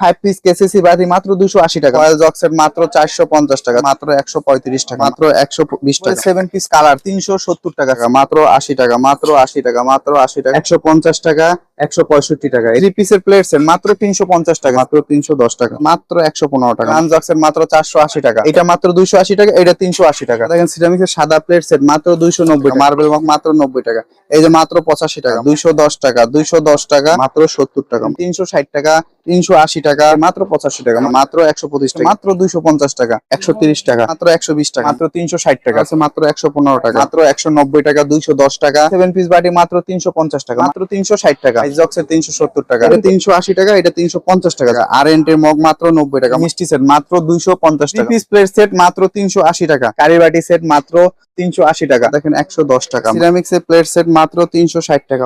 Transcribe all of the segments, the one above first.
Five piece KCC বাটি মাত্র দুশো আশি টাকা। রয়্যাল জক সেট মাত্র চারশো পঞ্চাশ টাকা। মাত্র একশো পঁয়ত্রিশ টাকা। মাত্র একশো বিশ টাকা। সেভেন পিস কালার তিনশো সত্তর টাকা। মাত্র আশি টাকা মাত্র আশি টাকা মাত্র আশি টাকা। একশো পঞ্চাশ টাকা একশো পঁয়ষট্টি টাকা। থ্রি পিসের প্লেট সেট মাত্র তিনশো পঞ্চাশ টাকা। মাত্র তিনশো দশ টাকা। মাত্র একশো পনেরো টাকা। মাত্র চারশো আশি টাকা। এটা মাত্র দুইশো আশি টাকা এটা তিনশো আশি টাকা। দেখেন সিরামিক্সের সাদা প্লেট সেট মাত্র দুইশো নব্বই মার্বেল মাত্র নব্বই টাকা। এই যে মাত্র পঁচাশি টাকা। দুইশো দশ টাকা দুইশো দশ টাকা মাত্র সত্তর টাকা। তিনশো ষাট টাকা। তিনশো আশি টাকা মাত্র পঁচাশি টাকা মাত্র একশো পঁচিশ টাকা। মাত্র দুইশো পঞ্চাশ টাকা একশো তিরিশ টাকা মাত্র একশো বিশ টাকা। মাত্র তিনশো ষাট টাকা। আছে মাত্র একশো পনেরো টাকা। মাত্র একশো নব্বই টাকা দুইশো দশ টাকা। সেভেন পিস বাটি মাত্র তিনশো পঞ্চাশ টাকা। মাত্র তিনশো ষাট টাকা। আইজক্সের তিনশো সত্তর টাকা। এটা তিনশো আশি টাকা এটা তিনশো পঞ্চাশ টাকা। আর এন্টের মগ মাত্র নব্বই টাকা। মিষ্টি সেট মাত্র দুইশো পঞ্চাশ টাকা। পিস প্লেট সেট মাত্র তিনশো আশি টাকা। কারি বাটি সেট মাত্র তিনশো আশি টাকা। দেখেন একশো দশ টাকা। সিরামিক্স এর প্লেট সেট মাত্র তিনশো ষাট টাকা।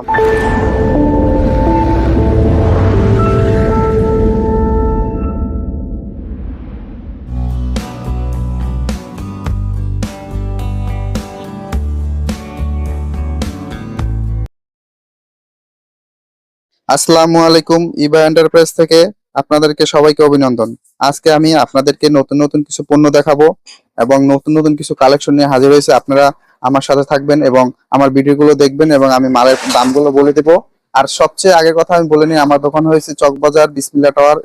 আসসালামু আলাইকুম ইবা এন্টারপ্রাইজ থেকে আপনাদেরকে সবাইকে অভিনন্দন। আজকে আমি আপনাদেরকে নতুন নতুন কিছু পণ্য দেখাবো এবং নতুন নতুন কিছু কালেকশন নিয়ে হাজির হয়েছে। আপনারা আমার সাথে থাকবেন এবং আমার ভিডিওগুলো দেখবেন এবং আমি মালের দামগুলো বলে দেবো। আর সবচেয়ে আগে কথা আমি বলে নিই, আমার দোকান হয়েছে চকবাজার বিসমিল্লা টাওয়ার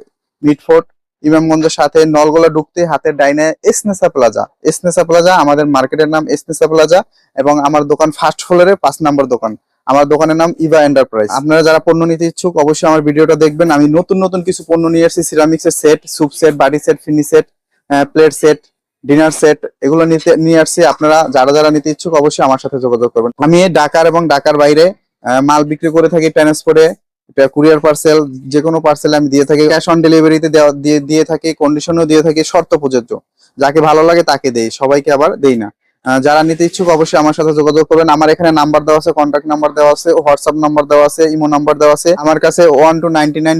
মিটফোর্ট ইমামগঞ্জের সাথে নলগোলা ঢুকতে হাতের ডাইনে এসনেসা প্লাজা এসনেসা প্লাজা আমাদের মার্কেটের নাম এসনেসা প্লাজা এবং আমার দোকান ফার্স্ট ফ্লোরে পাঁচ নাম্বার দোকান। আমার দোকানের নাম ইভা এন্টারপ্রাইজ আপনারা যারা পণ্য নিতে ইচ্ছুক, অবশ্যই আমার ভিডিওটা দেখবেন। আমি নতুন নতুন কিছু পণ্য নিয়ে আসছি সিরামিক্স এর সেট সুপ সেট বাটি set ফিনি set plate set dinner set এগুলো নিতে, নিয়ে আসছি। আপনারা যারা যারা নিতে ইচ্ছুক, অবশ্যই আমার সাথে যোগাযোগ করবেন। আমি ঢাকার এবং ঢাকার বাইরে মাল বিক্রি করে থাকি ট্রান্সপোর্টে কুরিয়ার পার্সেল যে কোনো পার্সেল আমি দিয়ে থাকি। ক্যাশ অন ডেলিভারিতে দিয়ে দিয়ে থাকি কন্ডিশনও দিয়ে থাকি, শর্ত প্রযোজ্য। যাকে ভালো লাগে তাকে দেই, সবাইকে আবার দেই না। যারা নিতে ইচ্ছুক অবশ্যই আমার সাথে যোগাযোগ করবেন। আমার এখানে নাম্বার দেওয়া আছে কন্ট্যাক্ট নাম্বার দেওয়া আছে হোয়াটসঅ্যাপ নাম্বার দেওয়া আছে ইমো নাম্বার দেওয়া আছে। আমার কাছে ওয়ান টু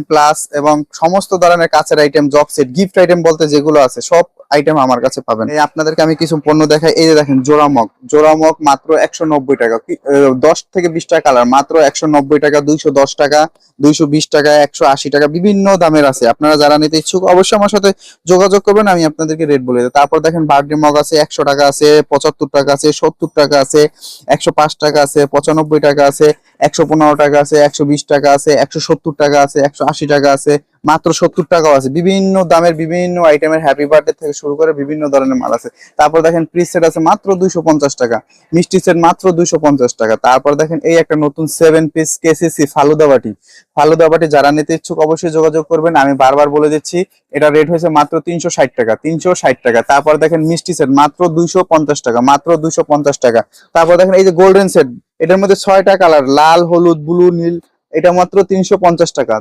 প্লাস এবং সমস্ত ধরনের কাছের আইটেম জব সেট গিফট আইটেম বলতে যেগুলো আছে, সব আইটেম আমার কাছে পাবেন। এই আপনাদেরকে আমি কিছু পণ্য দেখাই। এই যে দেখেন, জোড়া মগ। মাত্র একশো নব্বই টাকা। দশ থেকে বিশ টাকা কালার মাত্র একশো নব্বই টাকা, দুইশো দশ টাকা, দুইশো বিশ টাকা, একশো আশি টাকা, বিভিন্ন দামের আছে। আপনারা যারা নিতে ইচ্ছুক অবশ্যই আমার সাথে যোগাযোগ করবেন, আমি আপনাদেরকে রেট বলে দেবো। তারপর দেখেন বার্থডে মগ আছে, একশো টাকা আছে, পঁচাত্তর টাকা আছে সত্তর টাকা আছে একশো পাঁচ টাকা আছে পঁচানব্বই টাকা আছে একশো পনেরো টাকা আছে, একশো বিশ টাকা আছে, একশো সত্তর টাকা আছে, একশো আশি টাকা আছে, মাত্র সত্তর টাকাও আছে। বিভিন্ন দামের বিভিন্ন আইটেমের হ্যাপি বার্থডে থেকে শুরু করে বিভিন্ন ধরনের মাল আছে। তারপর দেখেন প্রি সেট আছে মাত্র দুইশো পঞ্চাশ টাকা, মিষ্টি সেট মাত্র দুইশো পঞ্চাশ টাকা। তারপর দেখেন এই একটা নতুন সেভেন পিস কেসিসি ফালুদা বাটি ফালুদা বাটি যারা নিতে ইচ্ছুক অবশ্যই যোগাযোগ করবেন, আমি বারবার বলে দিচ্ছি, এটা রেট হয়েছে মাত্র তিনশো ষাট টাকা, তিনশো ষাট টাকা। তারপর দেখেন মিষ্টি সেট মাত্র দুইশো পঞ্চাশ টাকা, মাত্র দুইশো পঞ্চাশ টাকা। তারপর দেখেন এই যে গোল্ডেন সেট এটার মধ্যে ছয়টা কালার, লাল, হলুদ, ব্লু, নীল, এটা মাত্র তিনশো পঞ্চাশ টাকা।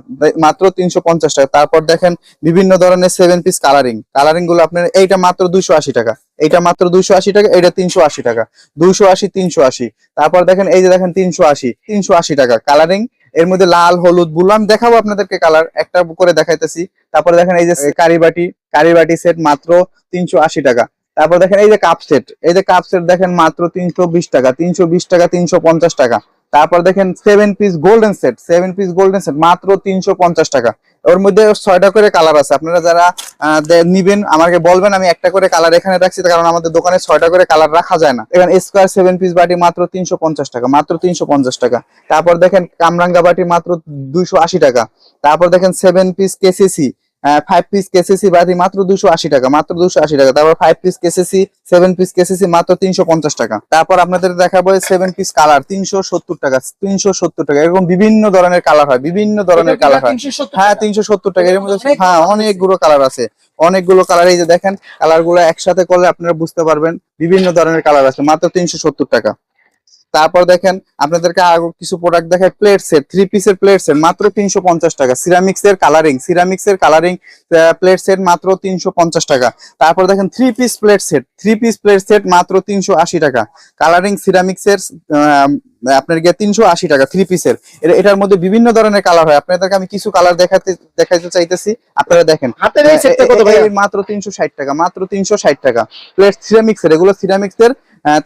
মাত্র তিনশো পঞ্চাশ টাকা। তারপর দেখেন বিভিন্ন ধরনের সেভেন পিস কালারিং কালারিংগুলো আপনার, এইটা মাত্র দুইশো আশি টাকা। এইটা মাত্র দুইশো আশি টাকা এটা তিনশো আশি টাকা। দুইশো আশি, তিনশো আশি। তারপর দেখেন, এই যে দেখেন, তিনশো আশি। তিনশো আশি টাকা কালারিং এর মধ্যে লাল, হলুদ, ব্লু, আমি দেখাবো আপনাদেরকে কালার একটা করে দেখাইতেছি। তারপরে দেখেন, এই যে কারিবাটি কারিবাটি সেট মাত্র তিনশো আশি টাকা। তারপর দেখেন এই যে কাপ সেট এই যে কাপ সেট দেখেন মাত্র তিনশো বিশ টাকা, তিনশো বিশ টাকা, তিনশো পঞ্চাশ টাকা। তারপর দেখেন seven piece golden set seven piece golden set মাত্র তিনশো পঞ্চাশ টাকা। ওর মধ্যে ছয়টা করে কালার আছে। আপনারা যারা নিবেন, আমাকে বলবেন, আমি একটা করে কালার এখানে রাখছি, কারণ আমাদের দোকানে ছয়টা করে কালার রাখা যায় না। এখানে স্কোয়ার সেভেন পিস বাটি মাত্র তিনশো পঞ্চাশ টাকা, মাত্র তিনশো পঞ্চাশ টাকা। তারপর দেখেন কামরাঙ্গা বাটি মাত্র দুইশো আশি টাকা। তারপর দেখেন seven piece KCC five piece KCC বাটি মাত্র দুশো আশি টাকা মাত্র দুশো আশি টাকা। তারপর five piece KCC seven piece KCC মাত্র তিনশো পঞ্চাশ টাকা। তারপর আপনাদের দেখাবো সেভেন পিস কালার তিনশো সত্তর টাকা তিনশো সত্তর টাকা। এরকম বিভিন্ন ধরনের কালার হয় বিভিন্ন ধরনের কালার হয়। হ্যাঁ তিনশো সত্তর টাকা। এর মধ্যে হ্যাঁ অনেকগুলো কালার আছে। অনেকগুলো কালার এই যে দেখেন কালারগুলো একসাথে করলে আপনারা বুঝতে পারবেন বিভিন্ন ধরনের কালার আছে মাত্র তিনশো সত্তর টাকা। তারপর দেখেন আপনাদেরকে আরও কিছু প্রোডাক্ট দেখায় প্লেট সেট থ্রি পিসের প্লেট সেট মাত্র তিনশো পঞ্চাশ টাকা। সিরামিক্স এর কালারিং সিরামিক্স এর কালারিং প্লেট সেট মাত্র তিনশো পঞ্চাশ টাকা। তারপর দেখেন three piece plate set three piece plate set মাত্র তিনশো আশি টাকা। কালারিং সিরামিক্স এর আপনার গিয়ে তিনশো আশি টাকা থ্রি পিসের এটার মধ্যে বিভিন্ন ধরনের কালার হয়। আপনাদেরকে আমি কিছু কালার দেখাতে দেখাইতে চাইতেছি। আপনারা দেখেন। মাত্র তিনশো ষাট টাকা মাত্র তিনশো ষাট টাকা। প্লেট সিরামিক্স এর এগুলো সিরামিক্স এর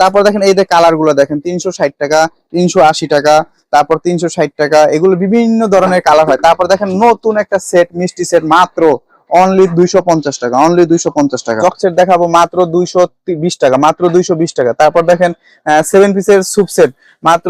তারপর দেখেন এই যে কালারগুলো দেখেন তিনশো ষাট টাকা তিনশো আশি টাকা তারপর তিনশো ষাট টাকা এগুলো বিভিন্ন ধরনের কালার হয়। তারপর দেখেন নতুন একটা সেট মিষ্টি সেট মাত্র অনলি দুইশো পঞ্চাশ টাকা অনলি দুইশো পঞ্চাশ টাকা। চক সেট দেখাবো মাত্র দুইশো বিশ টাকা, মাত্র দুইশো বিশ টাকা। তারপর দেখেন সেভেন পিসের স্যুপ সেট মাত্র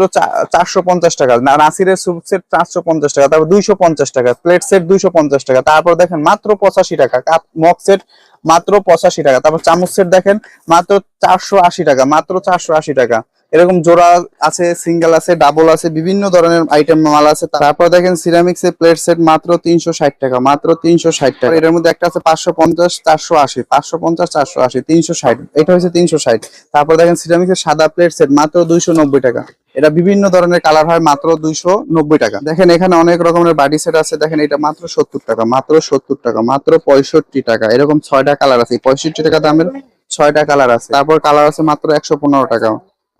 চারশো পঞ্চাশ টাকা। নাসিরের স্যুপ সেট চারশো পঞ্চাশ টাকা, তারপর দুইশো পঞ্চাশ টাকা প্লেট সেট দুইশো পঞ্চাশ টাকা। তারপর দেখেন, মাত্র পঁচাশি টাকা, কাপ, মগ সেট মাত্র পঁচাশি টাকা। তারপর চামচ সেট দেখেন, মাত্র চারশো আশি টাকা, মাত্র চারশো আশি টাকা। এরকম জোড়া আছে সিঙ্গেল আছে ডাবল আছে, বিভিন্ন ধরনের আইটেম মাল আছে। তারপর দেখেন সিরামিক্স এর প্লেট সেট মাত্র তিনশো ষাট টাকা, মাত্র তিনশো ষাট টাকা। এটার মধ্যে একটা আছে পাঁচশো পঞ্চাশ, চারশো আশি, পাঁচশো পঞ্চাশ, চারশো আশি, তিনশো ষাট, এটা হচ্ছে তিনশো ষাট। তারপর দেখেন সিরামিক্স এর সাদা প্লেট সেট মাত্র দুইশো নব্বই টাকা। এটা বিভিন্ন ধরনের কালার হয়, মাত্র দুইশো নব্বই টাকা। দেখেন এখানে অনেক রকমের বাডি সেট আছে, দেখেন এটা মাত্র সত্তর টাকা, মাত্র সত্তর টাকা, মাত্র পঁয়ষট্টি টাকা। এরকম ছয়টা কালার আছে। পঁয়ষট্টি টাকা দামের ছয়টা কালার আছে। তারপর কালার আছে মাত্র একশো পনেরো টাকা।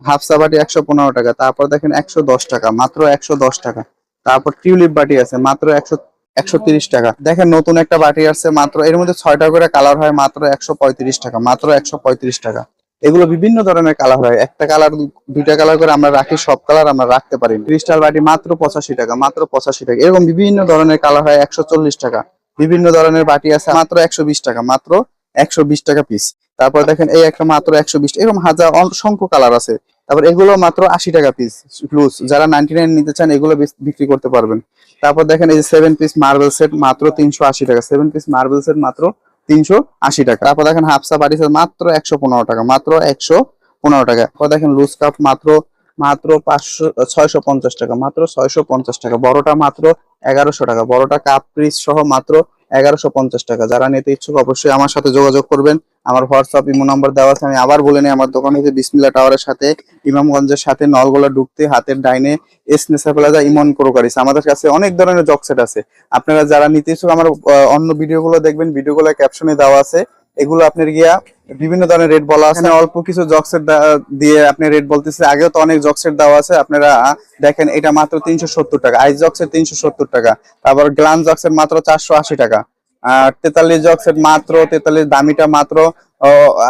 হাফসা বাটি একশো পনেরো টাকা, তারপর দেখেন একশো দশ টাকা, মাত্র একশো দশ টাকা। তারপর টিউলিপ বাটি আছে, মাত্র একশো একশো তিরিশ টাকা। দেখেন নতুন একটা বাটি আছে মাত্র এর মধ্যে ছয়টা করে কালার হয়, মাত্র একশো পঁয়ত্রিশ টাকা, মাত্র একশো পঁয়ত্রিশ টাকা। এগুলো বিভিন্ন ধরনের কালার হয়, একটা কালার, দুইটা কালার করে আমরা রাখি, সব কালার আমরা রাখতে পারি। ক্রিস্টাল বাটি মাত্র পঁচাশি টাকা, মাত্র পঁচাশি টাকা। এরকম বিভিন্ন ধরনের কালার হয়, একশো চল্লিশ টাকা। বিভিন্ন ধরনের বাটি আছে, মাত্র একশো বিশ টাকা, মাত্র একশো বিশ টাকা পিস তারপর দেখেন এই একটা মাত্র একশো বিশ, এরকম হাজার অসংখ্য কালার আছে। তারপর এগুলো মাত্র আশি টাকা পিস লুজ যারা নাইনটি নাইন নিতে চান, এগুলো বিক্রি করতে পারবেন। তারপর দেখেন এই যে সেভেন পিস মার্বেল সেট মাত্র তিনশো আশি টাকা সেভেন পিস মার্বেল সেট মাত্র তিনশো আশি টাকা। তারপর দেখেন হাফসা বাড়ি সেট মাত্র একশো পনেরো টাকা, মাত্র একশো পনেরো টাকা। তারপর দেখেন লুজ কাপ মাত্র মাত্র পাঁচশো, ছয়শো পঞ্চাশ টাকা, মাত্র ছয়শো পঞ্চাশ টাকা। বড়টা মাত্র এগারোশো টাকা, বড়টা কাপ পিস সহ মাত্র এগারোশো পঞ্চাশ টাকা। যারা নিতে ইচ্ছুক অবশ্যই আমার সাথে যোগাযোগ করবেন। আমার হোয়াটসঅ্যাপ ইমো নাম্বার দেওয়া আছে, আমি আবার বলে নিই, আমার দোকান হচ্ছে বিসমিল্লা টাওয়ারের সাথে, ইমামগঞ্জের সাথে, নলগোলা ডুবতে, হাতের ডাইনে এস নেসাপ্লাজা ইমন ক্রোকারিস আমাদের কাছে অনেক ধরনের জকসেট আছে। আপনারা যারা নিতে ইচ্ছুক, আমার অন্য ভিডিওগুলো দেখবেন ভিডিওগুলো ক্যাপশনে দেওয়া আছে। এগুলো আপনার গিয়া বিভিন্ন ধরনের রেট বলা আছে। অল্প কিছু জকসেট দিয়ে আপনি রেট বলতেছে আগেও তো অনেক জকসেট দেওয়া আছে। আপনারা দেখেন এটা মাত্র তিনশো সত্তর টাকা। আইস জকসেট তিনশো সত্তর টাকা। তারপর গ্লান জকসেট মাত্র চারশো আশি টাকা। আর তেতাল্লিশ জকসেট মাত্র তেতাল্লিশ দামিটা মাত্র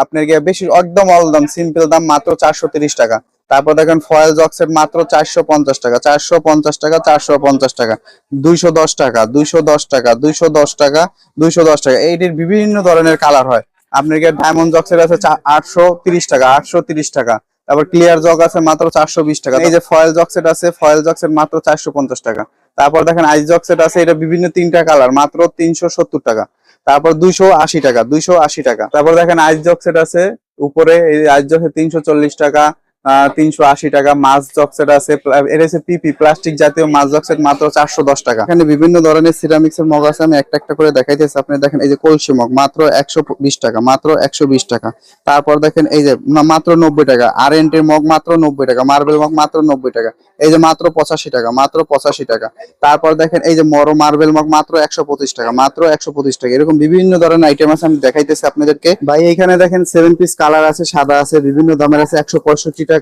আপনার গিয়া বেশি একদম অল দাম সিম্পল দাম মাত্র চারশো তিরিশ টাকা। তারপর দেখেন ফয়েল জক্সের মাত্র চারশো পঞ্চাশ টাকা। চারশো পঞ্চাশ টাকা, চারশো পঞ্চাশ টাকা। দুইশো দশ টাকা, দুইশো দশ টাকা, দুইশো দশ টাকা, দুইশো দশ টাকা। এইটির বিভিন্ন ধরনের কালার হয়। আপনার ডায়মন্ড জকসেট আছে আটশো তিরিশ টাকা, আটশো তিরিশ টাকা। তারপর ক্লিয়ার জগ আছে মাত্র চারশো বিশ টাকা। এই যে ফয়েল জকসেট আছে ফয়েল জকসেট মাত্র চারশো পঞ্চাশ টাকা। তারপর দেখেন আইস জকসেট আছে, এটা বিভিন্ন তিনটা কালার, মাত্র তিনশো সত্তর টাকা। তারপর দুইশো আশি টাকা, দুইশো আশি টাকা। তারপর দেখেন আইস জকসেট আছে, উপরে এই আইস জকসেট তিনশো চল্লিশ টাকা। তিনশো আশি টাকা, মাছ জকসেট আছে এর হচ্ছে পিপি, প্লাস্টিক জাতীয় মাছ জকসেট মাত্র চারশো দশ টাকা। এখানে বিভিন্ন ধরনের সিরামিক্স এর মগ আছে, আমি একটা একটা করে দেখাইতেছি আপনি দেখেন, এই যে কলসি মগ, মাত্র একশো বিশ টাকা, মাত্র একশো বিশ টাকা। তারপর দেখেন, এই যে মাত্র নব্বই টাকা, আর এর মগ মাত্র নব্বই টাকা, মার্বেল মগ মাত্র নব্বই টাকা, এই যে মাত্র পঁচাশি টাকা, মাত্র পঁচাশি টাকা। তারপর দেখেন, এই যে মরো মার্বেল মগ মাত্র একশো পঁচিশ টাকা, মাত্র একশো পঁচিশ টাকা। এরকম বিভিন্ন ধরনের আইটেম আছে, আমি দেখাইতেছি আপনাদেরকে। ভাই, এখানে দেখেন সেভেন পিস কালার আছে, সাদা আছে, বিভিন্ন দামের আছে, একশো পঁয়ষট্টি টাকা।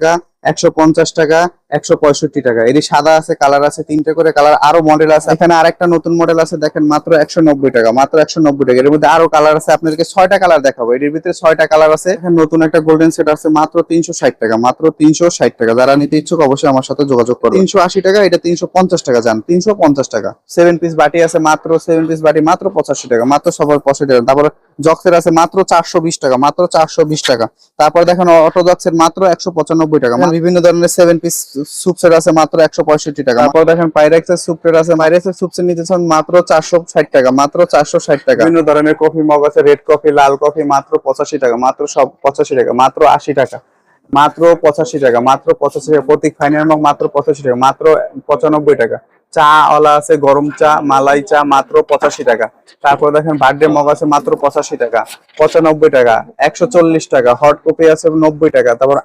একশো পঞ্চাশ টাকা, একশো পঁয়ষট্টি টাকা। এটি সাদা আছে, কালার আছে, তিনটে করে কালার। আরও মডেল আছে। এখানে আরেকটা নতুন মডেল আছে, দেখেন, মাত্র একশো নব্বই টাকা, মাত্র একশো নব্বই টাকা। এর মধ্যে আরও কালার আছে, আপনাদেরকে ছয়টা কালার দেখাবো। এর ভিতরে ছয়টা কালার আছে। নতুন একটা গোল্ডেন সেট আছে, মাত্র তিনশো ষাট টাকা, মাত্র তিনশো ষাট টাকা। যারা নিতে ইচ্ছুক, অবশ্যই আমার সাথে যোগাযোগ করুন তিনশো আশি টাকা, এটা তিনশো পঞ্চাশ টাকা, যান। তিনশো পঞ্চাশ টাকা। সেভেন পিস বাটি আছে, মাত্র সেভেন পিস বাটি, মাত্র পঁচাশি টাকা, মাত্র সবার পঁচাশি টাকা। তারপর জক্সের আছে মাত্র চারশো বিশ টাকা, মাত্র চারশো বিশ টাকা। তারপর দেখেন, অটো জক্সের মাত্র একশো পঁচানব্বই টাকা। মানে বিভিন্ন ধরনের সেভেন পিস সুপসেট আছে মাত্র একশো পঁয়ষট্টি টাকা। তারপর দেখেন পাইরেক্সের সুপসেট আছে পাইরেক্সের সুপসেট নিতেছেন মাত্র চারশো ষাট টাকা, মাত্র চারশো ষাট টাকা। বিভিন্ন ধরনের কফি মগ আছে রেড কফি, লাল কফি, মাত্র পঁচাশি টাকা, মাত্র সব পঁচাশি টাকা, মাত্র আশি টাকা, মাত্র পঁচাশি টাকা, মাত্র পঁচাশি টাকা। প্রতীক ফাইনাল মগ মাত্র পঁচাশি টাকা, মাত্র পঁচানব্বই টাকা। চা ওলা আছে, গরম চা, মালাই চা মাত্র পঁচাশি টাকা। তারপর দেখেন বার্থডে মগ আছে মাত্র পঁচাশি টাকা, পঁচানব্বই টাকা, একশো চল্লিশ টাকা হট কপি আছে নব্বই টাকা, তারপর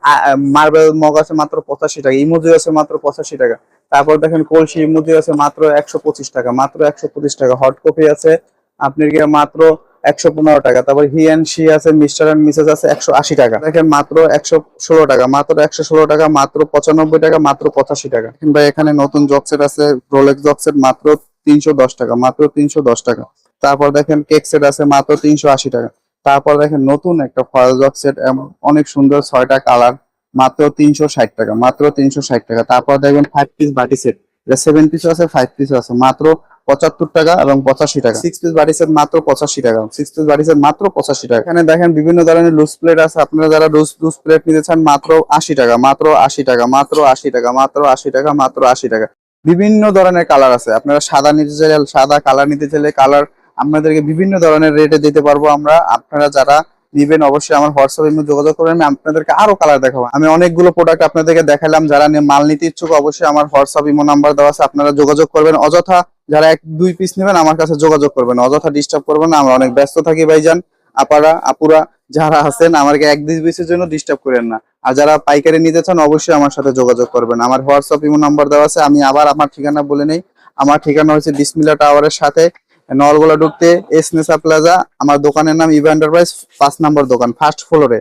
মার্বেল মগ আছে মাত্র পঁচাশি টাকা ইমোজি আছে মাত্র পঁচাশি টাকা। তারপর দেখেন কলসি ইমোজি আছে মাত্র একশো পঁচিশ টাকা, মাত্র একশো পঁচিশ টাকা হট কপি আছে, আপনার মাত্র একশো পনেরো টাকা। তারপর হি অ্যান্ড শি আছে মিস্টার অ্যান্ড মিসেস আছে, একশো আশি টাকা। দেখেন মাত্র একশো ষোলো টাকা, মাত্র একশো ষোলো টাকা, মাত্র পঁচানব্বই টাকা, মাত্র পঁচাশি টাকা। কিংবা এখানে নতুন জকসেট আছে রোলেক্স জকসেট মাত্র তিনশো দশ টাকা, মাত্র তিনশো দশ টাকা। তারপর দেখেন কেক সেট আছে, মাত্র তিনশো আশি টাকা। তারপর দেখেন নতুন একটা ফয়েল জকসেট অনেক সুন্দর ছয়টা কালার মাত্র তিনশো ষাট টাকা, মাত্র তিনশো ষাট টাকা। তারপর দেখবেন ফাইভ পিস বাটি সেট সেভেন পিসও আছে ফাইভ পিসও আছে, মাত্র পঁচাত্তর টাকা এবং পঁচাশি টাকা। সিক্স পিস বাটি সেট মাত্র পঁচাশি টাকা। সিক্স পিস বাটি সেট মাত্র পঁচাশি টাকা। এখানে দেখেন বিভিন্ন ধরনের লুজ প্লেট আছে। আপনারা যারা লুজ লুজ প্লেট নিতে চান মাত্র আশি টাকা মাত্র আশি টাকা মাত্র আশি টাকা মাত্র আশি টাকা মাত্র আশি টাকা। বিভিন্ন ধরনের কালার আছে। আপনারা সাদা নিতে চাইলে সাদা কালার নিতে চাইলে কালার আপনাদেরকে বিভিন্ন ধরনের রেটে দিতে পারব আমরা। আপনারা যারা নিবেন অবশ্যই আমার হোয়াটসঅ্যাপে মধ্যে যোগাযোগ করবেন, আমি আপনাদেরকে আরও কালার দেখাবো। আমি অনেকগুলো প্রোডাক্ট আপনাদেরকে দেখালাম, যারা মাল নিতে ইচ্ছুক, অবশ্যই আমার হোয়াটসঅ্যাপ ইমো নাম্বার দেওয়া আছে, আপনারা যোগাযোগ করবেন। অযথা যারা এক, দুই পিস নেবেন, আমার কাছে যোগাযোগ করবেন। অযথা ডিস্টার্ব করবেন না, আমরা অনেক ব্যস্ত থাকি ভাইজান, আপারা, আপুরা, যারা আছেন, আমাকে এক, দুই পিসের জন্য ডিস্টার্ব করেন না। আর যারা পাইকারি নিতে চান, অবশ্যই আমার সাথে যোগাযোগ করবেন। আমার হোয়াটসঅ্যাপ ইমো নাম্বার দেওয়া আছে, আমি আবার আমার ঠিকানা বলে নেই। আমার ঠিকানা হচ্ছে বিসমিল্লা টাওয়ারের সাথে নলগোলা ঢুকতে এস নেসা প্লাজা, আমার দোকানের নাম ইভা এন্টারপ্রাইজ পাঁচ নম্বর দোকান ফার্স্ট ফ্লোরে